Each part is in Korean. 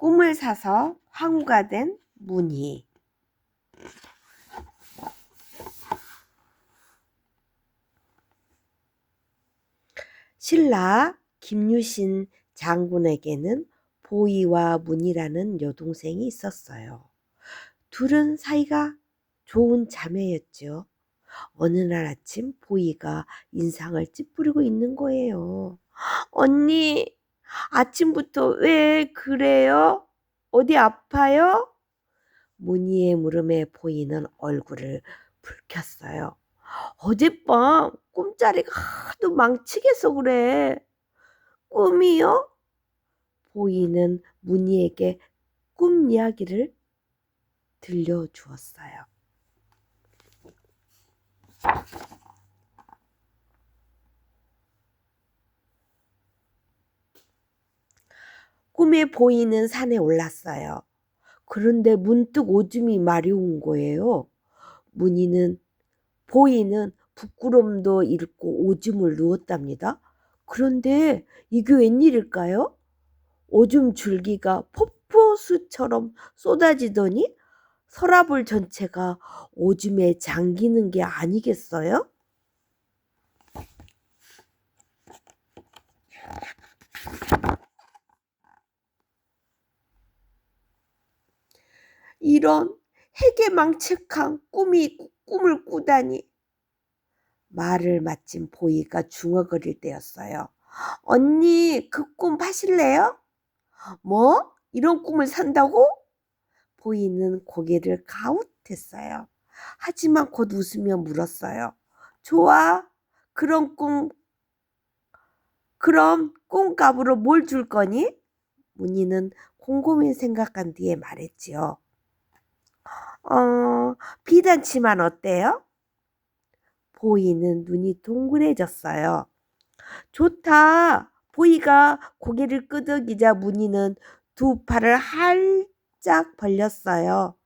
꿈을 사서 황후가 된 문희. 신라 김유신 장군에게는 보이와 문이라는 여동생이 있었어요. 둘은 사이가 좋은 자매였죠. 어느 날 아침 보이가 인상을 찌푸리고 있는 거예요. 언니, 아침부터 왜 그래요? 어디 아파요? 문희의 물음에 보이는 얼굴을 붉혔어요. 어젯밤 꿈자리가 하도 망치겠어 그래. 꿈이요? 보이는 문희에게 꿈 이야기를 들려주었어요. 꿈에 보이는 산에 올랐어요. 그런데 문득 오줌이 마려운 거예요. 문희는 보이는 부끄럼도 잃고 오줌을 누웠답니다. 그런데 이게 웬일일까요? 오줌 줄기가 폭포수처럼 쏟아지더니 서라불 전체가 오줌에 잠기는 게 아니겠어요? 이런 해괴망측한 꿈이 꿈을 꾸다니. 말을 마친 보이가 중얼거릴 때였어요. 언니, 그 꿈 파실래요? 뭐? 이런 꿈을 산다고? 보이는 고개를 가웃했어요. 하지만 곧 웃으며 물었어요. 좋아. 그런 꿈, 그럼 꿈값으로 뭘 줄 거니? 문희는 곰곰이 생각한 뒤에 말했지요. 어, 비단치만 어때요? 보이는 눈이 동그래졌어요. 좋다. 보이가 고개를 끄덕이자 문희는 두 팔을 활짝 벌렸어요.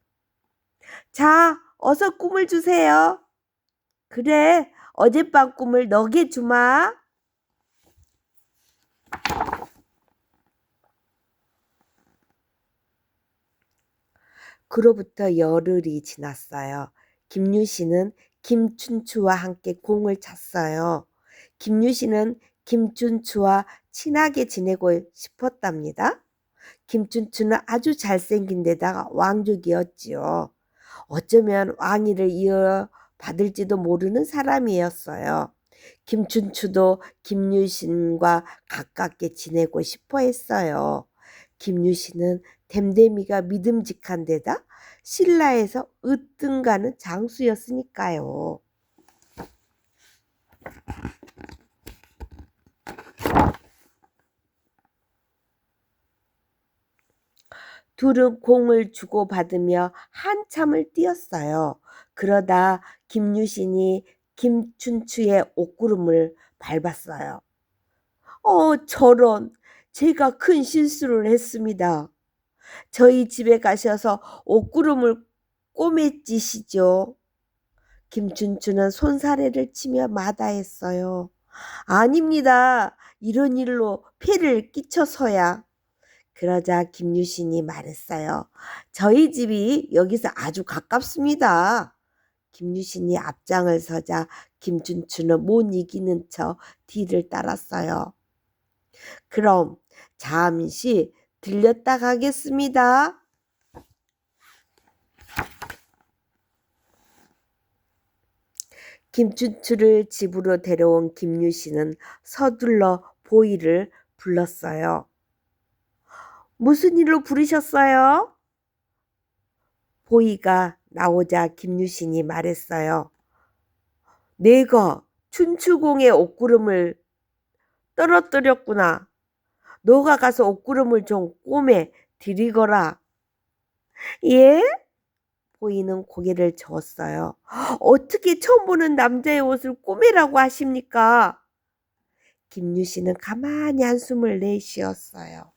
자, 어서 꿈을 주세요. 그래, 어젯밤 꿈을 너게 주마. 그로부터 열흘이 지났어요. 김유신은 김춘추와 함께 공을 찼어요. 김유신은 김춘추와 친하게 지내고 싶었답니다. 김춘추는 아주 잘생긴 데다가 왕족이었지요. 어쩌면 왕위를 이어받을지도 모르는 사람이었어요. 김춘추도 김유신과 가깝게 지내고 싶어 했어요. 김유신은 댐댐이가 믿음직한 데다 신라에서 으뜸가는 장수였으니까요. 둘은 공을 주고받으며 한참을 뛰었어요. 그러다 김유신이 김춘추의 옷구름을 밟았어요. 어, 저런. 제가 큰 실수를 했습니다. 저희 집에 가셔서 옷구름을 꼬매찌시죠. 김춘추는 손사래를 치며 마다했어요. 아닙니다. 이런 일로 폐를 끼쳐서야. 그러자 김유신이 말했어요. 저희 집이 여기서 아주 가깝습니다. 김유신이 앞장을 서자 김춘추는 못 이기는 척 뒤를 따랐어요. 그럼 잠시 들렸다 가겠습니다. 김춘추를 집으로 데려온 김유신은 서둘러 보이를 불렀어요. 무슨 일로 부르셨어요? 보이가 나오자 김유신이 말했어요. 내가 춘추공의 옷구름을 떨어뜨렸구나. 너가 가서 옷구름을 좀 꼬매 드리거라. 예? 보이는 고개를 저었어요. 어떻게 처음 보는 남자의 옷을 꼬매라고 하십니까? 김유신은 가만히 한숨을 내쉬었어요.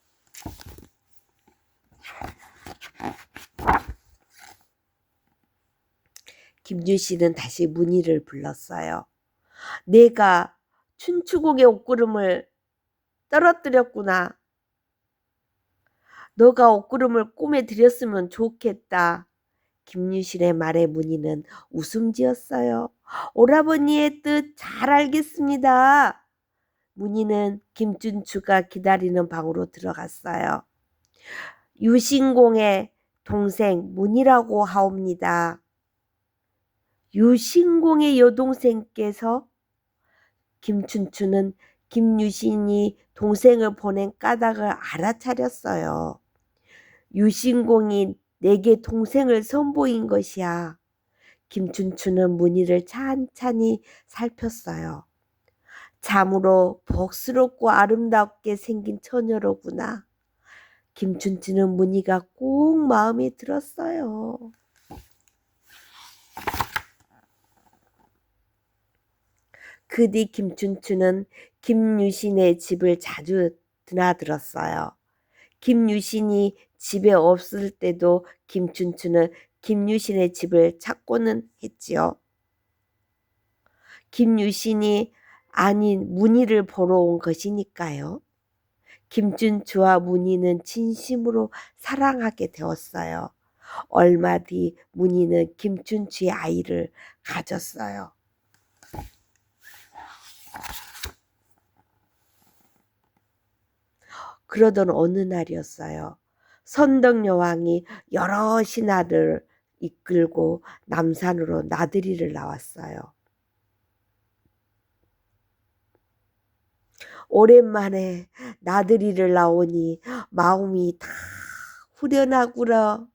김유신은 다시 문희를 불렀어요. 내가 춘추곡의 옷구름을 떨어뜨렸구나. 너가 옷구름을 꿈에 들였으면 좋겠다. 김유신의 말에 문희는 웃음 지었어요. 오라버니의 뜻 잘 알겠습니다. 문희는 김준추가 기다리는 방으로 들어갔어요. 유신공의 동생 문희라고 하옵니다. 유신공의 여동생께서 김춘추는 김유신이 동생을 보낸 까닭을 알아차렸어요. 유신공이 내게 동생을 선보인 것이야. 김춘추는 문희를 찬찬히 살폈어요. 참으로 복스럽고 아름답게 생긴 처녀로구나. 김춘추는 문희가 꼭 마음에 들었어요. 그 뒤 김춘추는 김유신의 집을 자주 드나들었어요. 김유신이 집에 없을 때도 김춘추는 김유신의 집을 찾고는 했지요. 김유신이 아닌 문희를 보러 온 것이니까요. 김준추와 문희는 진심으로 사랑하게 되었어요. 얼마 뒤 문희는 김춘추의 아이를 가졌어요. 그러던 어느 날이었어요. 선덕 여왕이 여러 신하를 이끌고 남산으로 나들이를 나왔어요. 오랜만에 나들이를 나오니 마음이 다 후련하구려.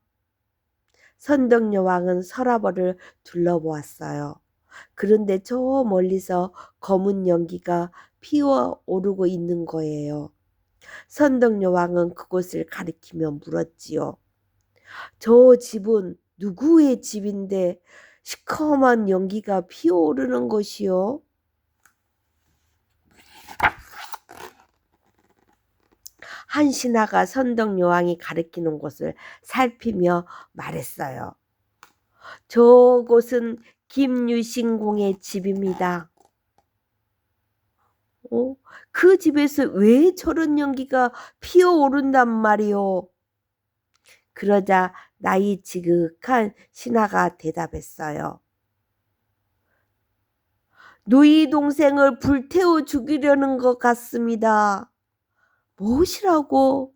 선덕 여왕은 서라벌을 둘러보았어요. 그런데 저 멀리서 검은 연기가 피어 오르고 있는 거예요. 선덕 여왕은 그곳을 가리키며 물었지요. 저 집은 누구의 집인데 시커먼 연기가 피어오르는 것이요? 한 신하가 선덕 여왕이 가리키는 곳을 살피며 말했어요. 저곳은 김유신공의 집입니다. 어? 그 집에서 왜 저런 연기가 피어오른단 말이오? 그러자 나이 지극한 신하가 대답했어요. 누이 동생을 불태워 죽이려는 것 같습니다. 무엇이라고?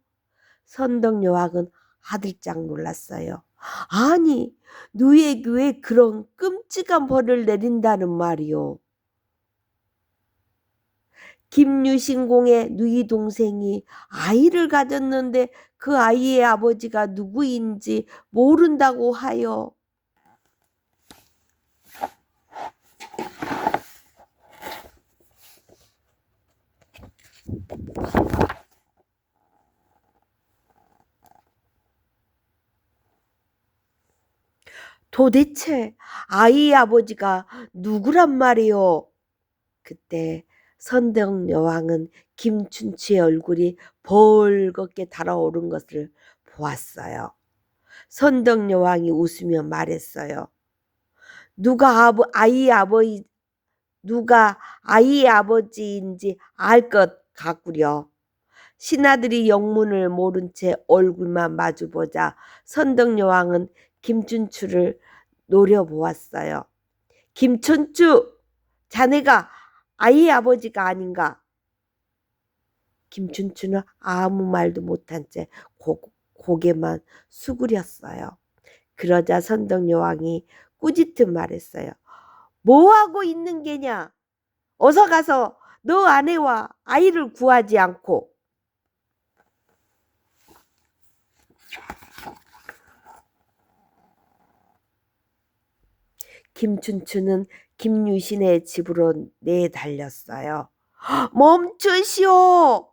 선덕 여왕은 아들짝 놀랐어요. 아니, 누이에게 왜 그런 끔찍한 벌을 내린다는 말이오? 김유신공의 누이 동생이 아이를 가졌는데 그 아이의 아버지가 누구인지 모른다고 하여 도대체 아이의 아버지가 누구란 말이오? 그때 선덕 여왕은 김춘추의 얼굴이 벌겋게 달아오른 것을 보았어요. 선덕 여왕이 웃으며 말했어요. 누가 아버, 아이의 아버지, 누가 아이의 아버지인지 알 것 같구려. 신하들이 영문을 모른 채 얼굴만 마주보자 선덕 여왕은 김춘추를 노려보았어요. 김춘추, 자네가 아이의 아버지가 아닌가? 김춘추는 아무 말도 못한 채 고, 고개만 수그렸어요. 그러자 선덕 여왕이 꾸짖듯 말했어요. 뭐 하고 있는 게냐? 어서 가서 너 아내와 아이를 구하지 않고 김춘추는 김유신의 집으로 내달렸어요. 멈추시오!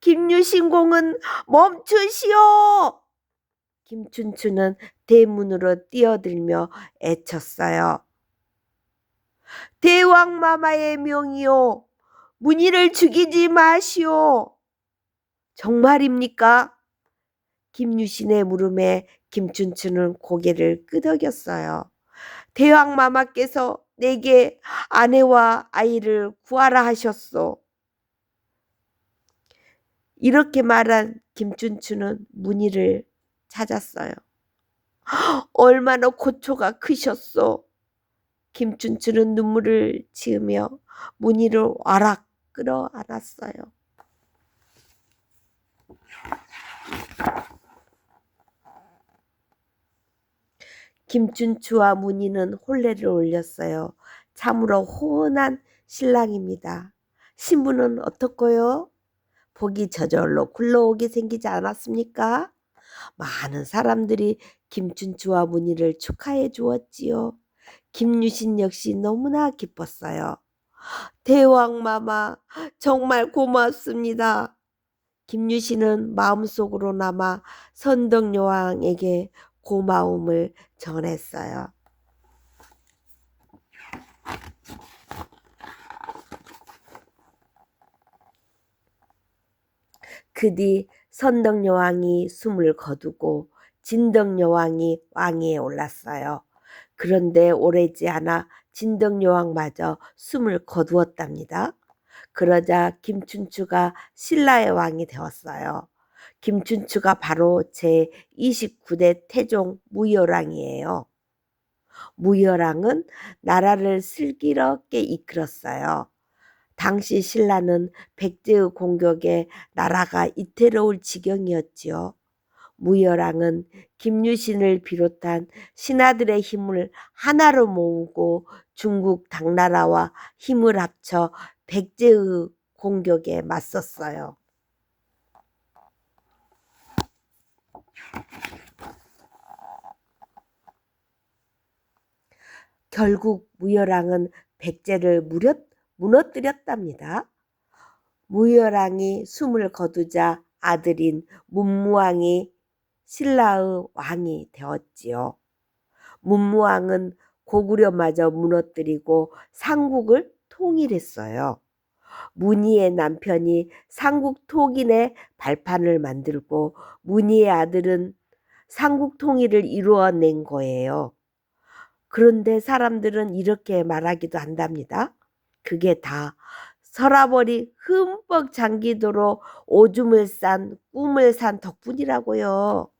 김유신 공은 멈추시오! 김춘추는 대문으로 뛰어들며 애쳤어요. 대왕마마의 명이요. 문희를 죽이지 마시오. 정말입니까? 김유신의 물음에 김춘추는 고개를 끄덕였어요. 대왕마마께서 내게 아내와 아이를 구하라 하셨소. 이렇게 말한 김춘추는 문희를 찾았어요. 얼마나 고초가 크셨소. 김춘추는 눈물을 지으며 문희를 와락 끌어 안았어요. 김춘추와 문희는 혼례를 올렸어요. 참으로 호언한 신랑입니다. 신부는 어떻고요? 복이 저절로 굴러오게 생기지 않았습니까? 많은 사람들이 김춘추와 문희를 축하해 주었지요. 김유신 역시 너무나 기뻤어요. 대왕마마 정말 고맙습니다. 김유신은 마음속으로나마 선덕여왕에게 고마움을 전했어요. 그 뒤 선덕여왕이 숨을 거두고 진덕여왕이 왕위에 올랐어요. 그런데 오래지 않아 진덕여왕마저 숨을 거두었답니다. 그러자 김춘추가 신라의 왕이 되었어요. 김춘추가 바로 제 29대 태종 무열왕이에요. 무열왕은 나라를 슬기롭게 이끌었어요. 당시 신라는 백제의 공격에 나라가 이태로울 지경이었지요. 무열왕은 김유신을 비롯한 신하들의 힘을 하나로 모으고 중국 당나라와 힘을 합쳐 백제의 공격에 맞섰어요. 결국 무열왕은 백제를 무려 무너뜨렸답니다. 무열왕이 숨을 거두자 아들인 문무왕이 신라의 왕이 되었지요. 문무왕은 고구려마저 무너뜨리고 삼국을 통일했어요. 문희의 남편이 삼국 통일의 발판을 만들고 문희의 아들은 삼국 통일을 이루어낸 거예요. 그런데 사람들은 이렇게 말하기도 한답니다. 그게 다 서라벌이 흠뻑 잠기도록 오줌을 싼 꿈을 산 덕분이라고요.